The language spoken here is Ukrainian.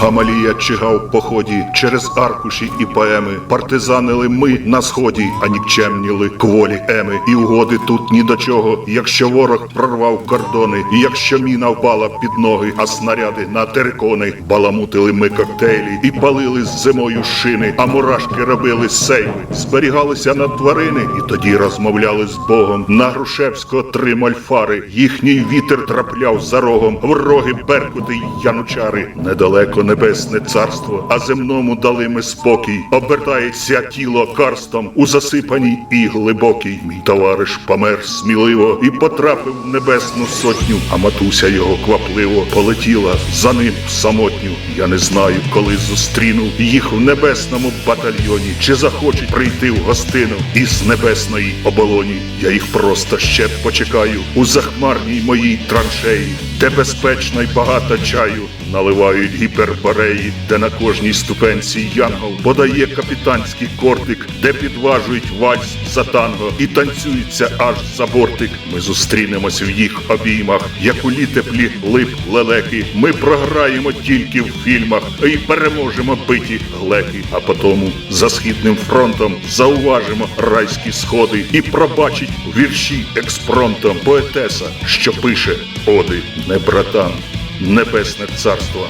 Гамалія чигав в поході через аркуші і поеми. Партизанили ми на сході, а нікчемніли кволі еми. І угоди тут ні до чого. Якщо ворог прорвав кордони, і якщо міна впала під ноги, а снаряди на терикони, баламутили ми коктейлі і палили з зимою шини, а мурашки робили сейви, зберігалися на тварини, і тоді розмовляли з Богом. На Грушевського три мольфари, їхній вітер трапляв за рогом, вроги беркути й янучари. Недалеко небесне царство, а земному дали ми спокій. Обертається тіло карстом у засипаній і глибокій. Мій товариш помер сміливо і потрапив в небесну сотню, а матуся його квапливо полетіла за ним в самотню. Я не знаю, коли зустріну їх в небесному батальйоні, чи захочуть прийти в гостину із небесної оболоні. Я їх просто ще почекаю у захмарній моїй траншеї, де безпечно й багато чаю. Наливають гіпербореї, де на кожній ступенці янгол подає капітанський кортик, де підважують вальс за танго і танцюється аж за бортик. Ми зустрінемось в їх обіймах, як у літеплі лип лелеки. Ми програємо тільки в фільмах і переможемо биті глеки. А потому за східним фронтом зауважимо райські сходи і пробачить вірші експромтом поетеса, що пише оди не братан, небесне царство.